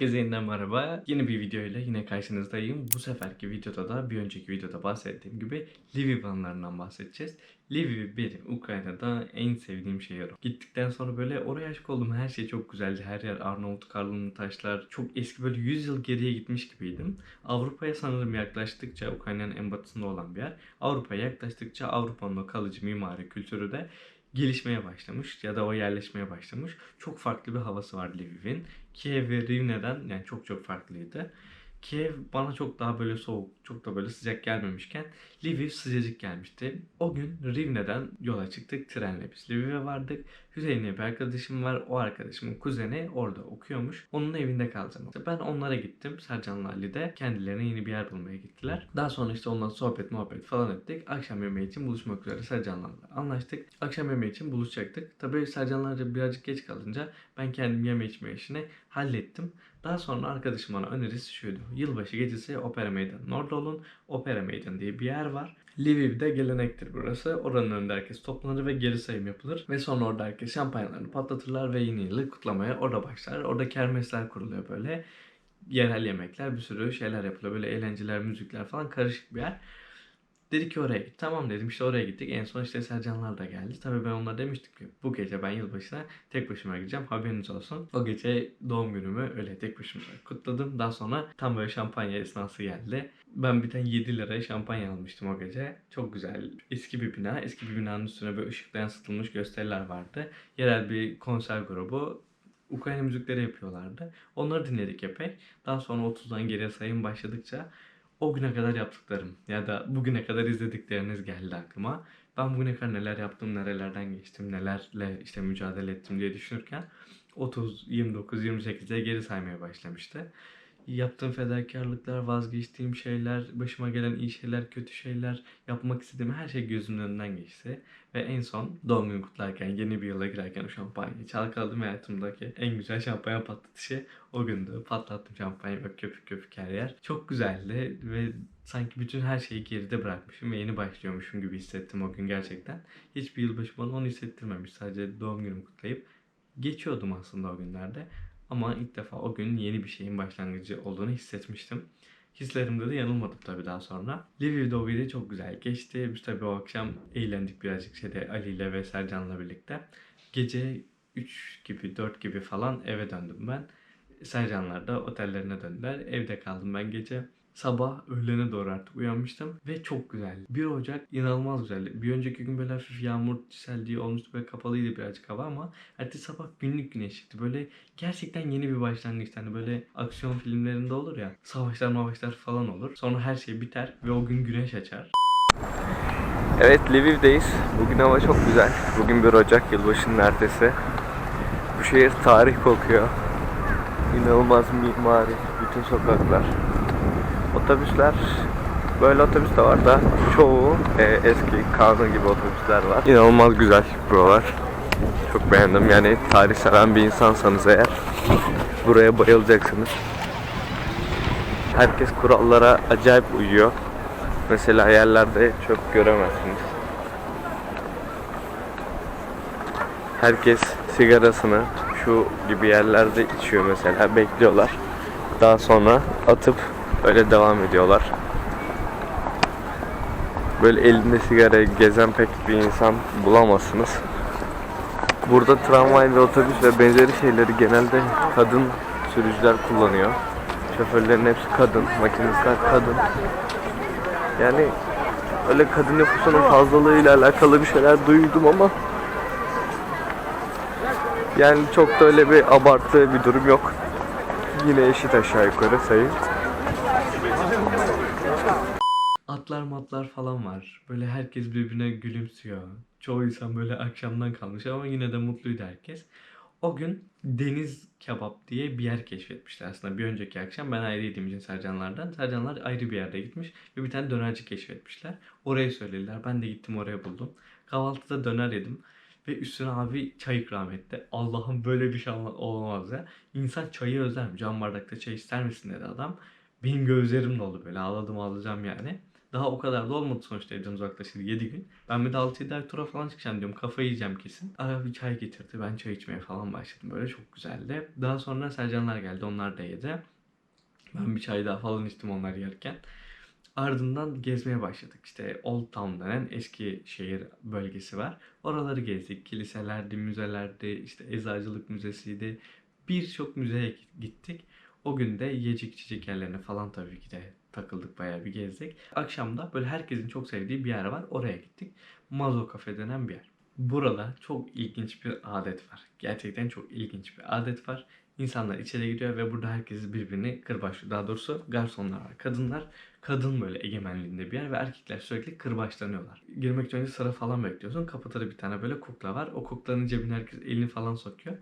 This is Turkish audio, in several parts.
Herkese yeniden merhaba. Yeni bir video ile yine karşınızdayım. Bu seferki videoda da bir önceki videoda bahsettiğim gibi Lviv anılarından bahsedeceğiz. Lviv benim Ukrayna'da en sevdiğim şehir. Gittikten sonra böyle oraya aşık oldum. Her şey çok güzeldi. Her yer Arnavut karlı taşlar. Çok eski böyle 100 yıl geriye gitmiş gibiydim. Avrupa'ya sanırım yaklaştıkça Ukrayna'nın en batısında olan bir yer. Avrupa'ya yaklaştıkça Avrupa'nın o kalıcı mimari kültürü de gelişmeye başlamış ya da o yerleşmeye başlamış. Çok farklı bir havası var Lviv'in. Kiev ve Rivne'den yani çok çok farklıydı. Kiev bana çok daha böyle soğuk, çok da böyle sıcak gelmemişken Lviv sıcacık gelmişti. O gün Rivne'den yola çıktık trenle biz Lviv'e vardık. Hüseyin'le bir arkadaşım var. O arkadaşımın kuzeni orada okuyormuş. Onun evinde kalacağım. İşte ben onlara gittim. Sercan'la Ali de kendilerine yeni bir yer bulmaya gittiler. Daha sonra işte onunla sohbet muhabbet falan ettik. Akşam yemeği için buluşmak üzere Sercan'la anlaştık. Akşam yemeği için buluşacaktık. Tabii Sercan'larca birazcık geç kalınca ben kendim yeme içme işini hallettim. Daha sonra arkadaşım bana önerisi şuydu. Yılbaşı gecesi Opera Meydanı'nın orada olun. Opera Meydanı diye bir yer var. Lviv'de gelenektir burası. Oranın önünde herkes toplanır ve geri sayım yapılır. Ve sonra orada herkes şampanyalarını patlatırlar ve yeni yılı kutlamaya orada başlar. Orada kermesler kuruluyor böyle. Yerel yemekler, bir sürü şeyler yapılıyor. Böyle eğlenceler, müzikler falan karışık bir yer. Dedi ki oraya git. Tamam dedim işte oraya gittik. En son işte Sercanlar da geldi. Tabii ben onlara demiştim ki bu gece ben yılbaşına tek başıma gideceğim. Haberiniz olsun. O gece doğum günümü öyle tek başıma kutladım. Daha sonra tam böyle şampanya esnası geldi. Ben bir tane 7 liraya şampanya almıştım o gece. Çok güzel. Eski bir bina. Eski bir binanın üstüne böyle ışıkla yansıtılmış gösteriler vardı. Yerel bir konser grubu Ukrayna müzikleri yapıyorlardı. Onları dinledik epey. Daha sonra 30'dan geriye sayım başladıkça o güne kadar yaptıklarım ya da bugüne kadar izledikleriniz geldi aklıma. Ben bugüne kadar neler yaptım, nerelerden geçtim, nelerle işte mücadele ettim diye düşünürken 30, 29, 28'e geri saymaya başlamıştı. Yaptığım fedakarlıklar, vazgeçtiğim şeyler, başıma gelen iyi şeyler, kötü şeyler, yapmak istediğim her şey gözümün önünden geçti. Ve en son doğum günü kutlarken, yeni bir yıla girerken o şampanyayı çalkaladım hayatımdaki en güzel şampanya patlatışı o gündü. Patlattım şampanyayı böyle köpük köpük her yer. Çok güzeldi ve sanki bütün her şeyi geride bırakmışım ve yeni başlıyormuşum gibi hissettim o gün gerçekten. Hiçbir yılbaşı bana onu hissettirmemiş. Sadece doğum günümü kutlayıp geçiyordum aslında o günlerde. Ama ilk defa o gün yeni bir şeyin başlangıcı olduğunu hissetmiştim. Hislerimde de yanılmadım tabii daha sonra. Lviv'de o gece çok güzel geçti. Biz tabii o akşam eğlendik birazcık şeyde Ali ile ve Sercan'la birlikte. Gece 3 gibi 4 gibi falan eve döndüm ben. Sercanlar da otellerine döndüler. Evde kaldım ben gece. Sabah öğlene doğru artık uyanmıştım ve çok güzeldi. 1 Ocak inanılmaz güzeldi. Bir önceki gün böyle hafif yağmur çiseldiği olmuştu böyle kapalıydı birazcık hava ama ertesi sabah günlük güneşlikti. Böyle gerçekten yeni bir başlangıç. Hani böyle aksiyon filmlerinde olur ya savaşlar mavaşlar falan olur. Sonra her şey biter ve o gün güneş açar. Evet Lviv'deyiz. Bugün hava çok güzel. Bugün 1 Ocak yılbaşının ertesi. Bu şehir tarih kokuyor. İnanılmaz mimari. Bütün sokaklar. Otobüsler Böyle otobüs de var da çoğu e, eski kanun gibi otobüsler var. İnanılmaz güzel buralar. Çok beğendim. Yani tarih seven bir insansanız eğer buraya bayılacaksınız. Herkes kurallara acayip uyuyor. Mesela yerlerde çöp göremezsiniz. Herkes sigarasını şu gibi yerlerde içiyor mesela bekliyorlar. Daha sonra atıp öyle devam ediyorlar. Böyle elinde sigara gezen pek bir insan bulamazsınız. Burada tramvay ve otobüs ve benzeri şeyleri genelde kadın sürücüler kullanıyor. Şoförlerin hepsi kadın, makinistler kadın. Yani öyle kadın nüfusunun fazlalığıyla alakalı bir şeyler duydum ama yani çok da öyle bir abartı bir durum yok. Yine eşit aşağı yukarı sayı. Atlar matlar falan var. Böyle herkes birbirine gülümsüyor. Çoğu insan böyle akşamdan kalmış ama yine de mutluydu herkes. O gün Deniz Kebap diye bir yer keşfetmişler aslında. Bir önceki akşam ben ayrı yediğim için Sercanlardan. Sercanlar ayrı bir yerde gitmiş ve bir tane dönerci keşfetmişler. Oraya söylediler. Ben de gittim oraya buldum. Kahvaltıda döner yedim. Ve üstüne abi çay ikram etti. Allah'ım böyle bir şey olamaz ya. İnsan çayı özler mi? Cam bardakta çay ister misin dedi adam. Benim gözlerim doldu böyle ağladım ağlayacağım yani. Daha o kadar da olmadı sonuçta evden uzaklaştık 7 gün. Ben bir de 6-7 ay tura falan çıkacağım diyorum. Kafayı yiyeceğim kesin. Ara bir çay getirdi. Ben çay içmeye falan başladım. Böyle çok güzeldi. Daha sonra Sercanlar geldi. Onlar da yedi. Ben bir çay daha falan içtim onlar yerken. Ardından gezmeye başladık. İşte Old Town denen eski şehir bölgesi var. Oraları gezdik. Kiliselerdi, müzelerdi, işte eczacılık müzesiydi. Birçok müzeye gittik. O gün de yiyecek içecek yerlerine falan tabii ki de takıldık bayağı bir gezdik. Akşamda böyle herkesin çok sevdiği bir yer var. Oraya gittik. Mazo Cafe denen bir yer. Burada çok ilginç bir adet var. Gerçekten çok ilginç bir adet var. İnsanlar içeri giriyor ve burada herkes birbirini kırbaçlıyor. Daha doğrusu garsonlar var. Kadınlar kadın böyle egemenliğinde bir yer ve erkekler sürekli kırbaçlanıyorlar. Girmek için önce sıra falan bekliyorsun. Kapıda da bir tane böyle kukla var. O kuklanın cebine herkes elini falan sokuyor.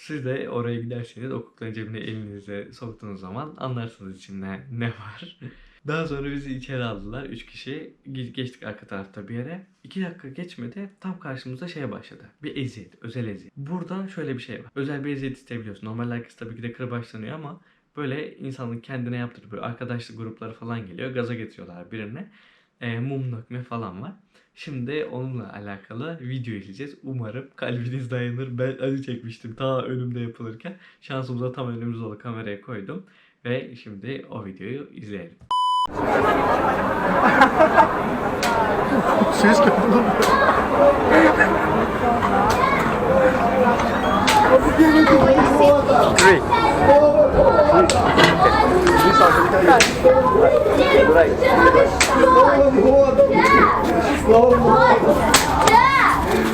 Siz de oraya giderseniz o kuklanın cebine elinizi soktuğunuz zaman anlarsınız içinde ne var. Daha sonra bizi içeri aldılar. Üç kişi Ge- geçtik arka tarafta bir yere. İki dakika geçmedi. Tam karşımızda şey başladı. Bir eziyet. Özel eziyet. Burada şöyle bir şey var. Özel bir eziyet isteyebiliyorsun. Normal herkes tabii ki de kırbaçlanıyor ama böyle insanın kendine yaptırdığı böyle arkadaşlık grupları falan geliyor. Gaza getiriyorlar birine. E, mum dökme falan var. Şimdi onunla alakalı video izleyeceğiz. Umarım kalbiniz dayanır. Ben acı çekmiştim ta önümde yapılırken. Şansımıza tam önümüzde oldu kameraya koydum. Ve şimdi o videoyu izleyelim. Ses kapıldı. Three. Новым годом! С Новым годом!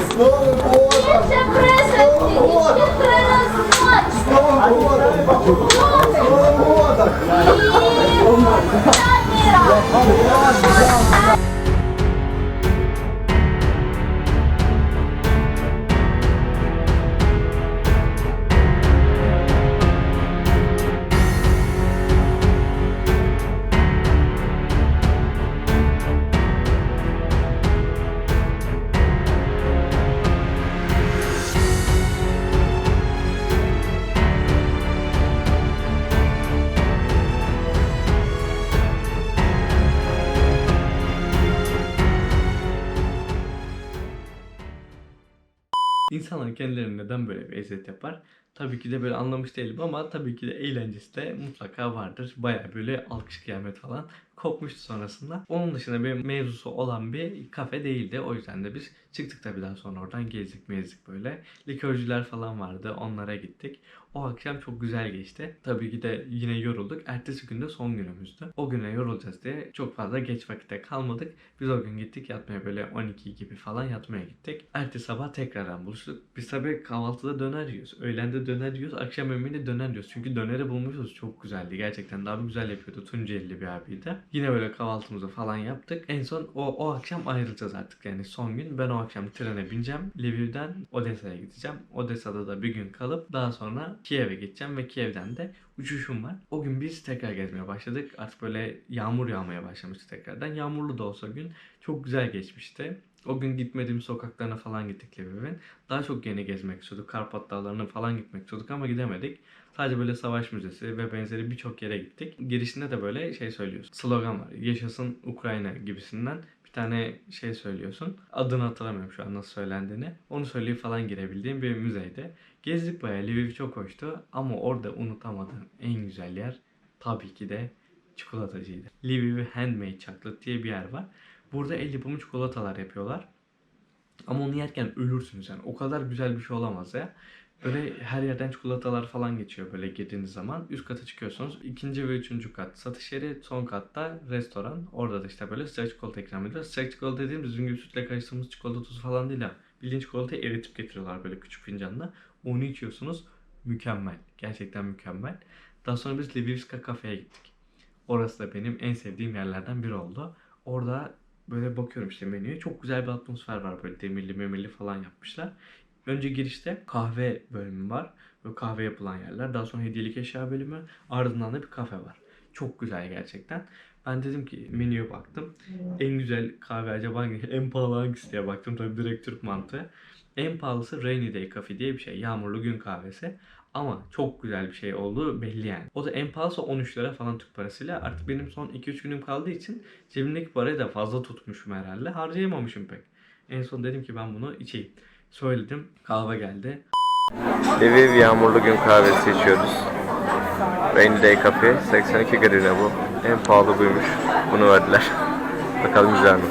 С Новым годом! С Новым годом! С Новым годом! Neden böyle bir eziyet yapar? Tabii ki de böyle anlamış değilim ama tabii ki de eğlencesi de mutlaka vardır. Baya böyle alkış kıyamet falan kopmuştu sonrasında. Onun dışında bir mevzusu olan bir kafe değildi. O yüzden de biz çıktık tabii daha sonra oradan gezdik mezdik böyle. Likörcüler falan vardı onlara gittik. O akşam çok güzel geçti. Tabii ki de yine yorulduk. Ertesi gün son günümüzdü. O güne yorulacağız diye çok fazla geç vakitte kalmadık. Biz o gün gittik yatmaya böyle 12 gibi falan yatmaya gittik. Ertesi sabah tekrardan buluştuk. Biz tabii kahvaltıda döner yiyoruz. Öğlende döner yiyoruz. Akşam yemeğinde döner yiyoruz. Çünkü döneri bulmuşuz. Çok güzeldi. Gerçekten daha güzel yapıyordu. Tunceli'li bir abiydi. Yine böyle kahvaltımızı falan yaptık. En son o, o akşam ayrılacağız artık yani son gün. Ben o akşam trene bineceğim. Lviv'den Odessa'ya gideceğim. Odessa'da da bir gün kalıp daha sonra Kiev'e gideceğim ve Kiev'den de uçuşum var. O gün biz tekrar gezmeye başladık. Artık böyle yağmur yağmaya başlamıştı tekrardan. Yağmurlu da olsa gün çok güzel geçmişti. O gün gitmediğim sokaklarına falan gittik Lviv'in. Daha çok yeni gezmek istiyorduk. Karpat Dağları'na falan gitmek istiyorduk ama gidemedik. Sadece böyle savaş müzesi ve benzeri birçok yere gittik. Girişinde de böyle şey söylüyorsun. Slogan var. Yaşasın Ukrayna gibisinden tane şey söylüyorsun. Adını hatırlamıyorum şu an nasıl söylendiğini. Onu söyleyip falan girebildiğim bir müzeydi. Gezdik bayağı. Lviv çok hoştu. Ama orada unutamadığım en güzel yer tabii ki de çikolatacıydı. Lviv Handmade Chocolate diye bir yer var. Burada el yapımı çikolatalar yapıyorlar. Ama onu yerken ölürsünüz yani. O kadar güzel bir şey olamaz ya. Böyle her yerden çikolatalar falan geçiyor böyle girdiğiniz zaman. Üst kata çıkıyorsunuz. İkinci ve üçüncü kat satış yeri. Son katta restoran. Orada da işte böyle sıcak çikolata ikram ediyor. Sıcak çikolata dediğimiz gibi sütle karıştırdığımız çikolata tozu falan değil ha. Bildiğin çikolatayı eritip getiriyorlar böyle küçük fincanla. Onu içiyorsunuz. Mükemmel. Gerçekten mükemmel. Daha sonra biz Lvivska kafeye gittik. Orası da benim en sevdiğim yerlerden biri oldu. Orada böyle bakıyorum işte menüye. Çok güzel bir atmosfer var böyle demirli memirli falan yapmışlar. Önce girişte kahve bölümü var. Böyle kahve yapılan yerler. Daha sonra hediyelik eşya bölümü. Ardından da bir kafe var. Çok güzel gerçekten. Ben dedim ki menüye baktım. En güzel kahve acaba hangi, en pahalı hangisi diye baktım. Tabii direkt Türk mantığı. En pahalısı Rainy Day Coffee diye bir şey. Yağmurlu gün kahvesi. Ama çok güzel bir şey olduğu belli yani. O da en pahalısı 13 lira falan Türk parasıyla. Artık benim son 2-3 günüm kaldığı için cebimdeki parayı da fazla tutmuşum herhalde. Harcayamamışım pek. En son dedim ki ben bunu içeyim. Söyledim. Kahve geldi. Lviv yağmurlu gün kahvesi içiyoruz. Rainy Day Coffee 82 grine bu. En pahalı buymuş. Bunu verdiler. Bakalım güzel mi?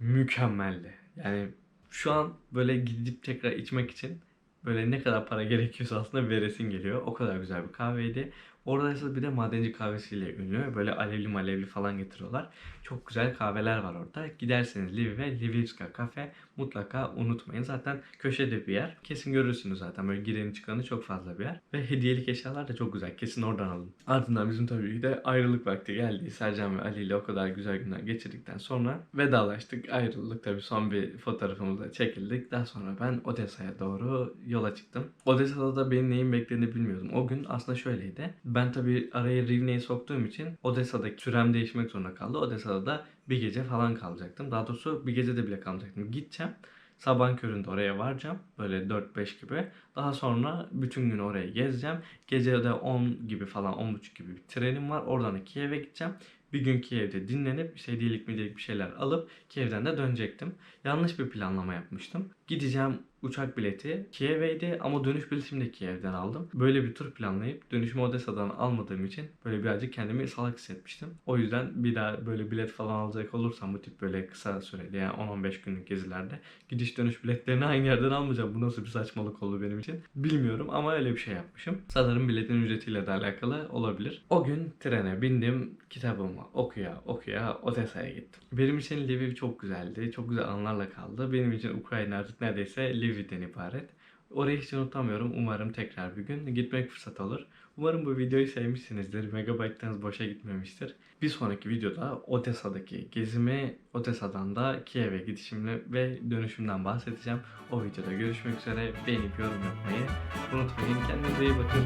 Mükemmeldi. Yani şu an böyle gidip tekrar içmek için böyle ne kadar para gerekiyorsa aslında veresin geliyor. O kadar güzel bir kahveydi. Orada ise bir de madenci kahvesiyle ünlü. Böyle alevli malevli falan getiriyorlar. Çok güzel kahveler var orada. Giderseniz Lviv'e Lvivska Kafe mutlaka unutmayın. Zaten köşede bir yer. Kesin görürsünüz zaten. Böyle gireni çıkanı çok fazla bir yer. Ve hediyelik eşyalar da çok güzel. Kesin oradan alın. Ardından bizim tabii ki de ayrılık vakti geldi. Sercan ve Ali ile o kadar güzel günler geçirdikten sonra vedalaştık. Ayrıldık tabii. Son bir fotoğrafımızla çekildik. Daha sonra ben Odessa'ya doğru yola çıktım. Odessa'da da benim neyin beklediğini bilmiyordum. O gün aslında şöyleydi. Ben tabii araya Rivne'yi soktuğum için Odessa'daki sürem değişmek zorunda kaldı. Odessa'da da bir gece falan kalacaktım. Daha doğrusu bir gece de bile kalmayacaktım. Gideceğim. Sabahın köründe oraya varacağım. Böyle 4-5 gibi. Daha sonra bütün gün orayı gezeceğim. Gece de 10 gibi falan 10.30 gibi bir trenim var. Oradan da Kiev'e gideceğim. Bir gün Kiev'de dinlenip işte hediyelik midyelik bir şeyler alıp Kiev'den de dönecektim. Yanlış bir planlama yapmıştım. Gideceğim uçak bileti Kiev'eydi ama dönüş biletimi de Kiev'den aldım. Böyle bir tur planlayıp dönüşümü Odessa'dan almadığım için böyle birazcık kendimi salak hissetmiştim. O yüzden bir daha böyle bilet falan alacak olursam bu tip böyle kısa süreli yani 10-15 günlük gezilerde gidiş dönüş biletlerini aynı yerden almayacağım. Bu nasıl bir saçmalık oldu benim için bilmiyorum ama öyle bir şey yapmışım. Sanırım biletin ücretiyle de alakalı olabilir. O gün trene bindim kitabımı okuya okuya Odessa'ya gittim. Benim için Lviv çok güzeldi. Çok güzel anılarla kaldı. Benim için Ukrayna neredeyse Lviv'den ibaret. Orayı hiç unutamıyorum. Umarım tekrar bir gün gitmek fırsat olur. Umarım bu videoyu sevmişsinizdir. Megabyte'larınız boşa gitmemiştir. Bir sonraki videoda Odessa'daki gezimi, Odessa'dan da Kiev'e gidişimle ve dönüşümden bahsedeceğim. O videoda görüşmek üzere. Beğenip yorum yapmayı unutmayın. Kendinize iyi bakın.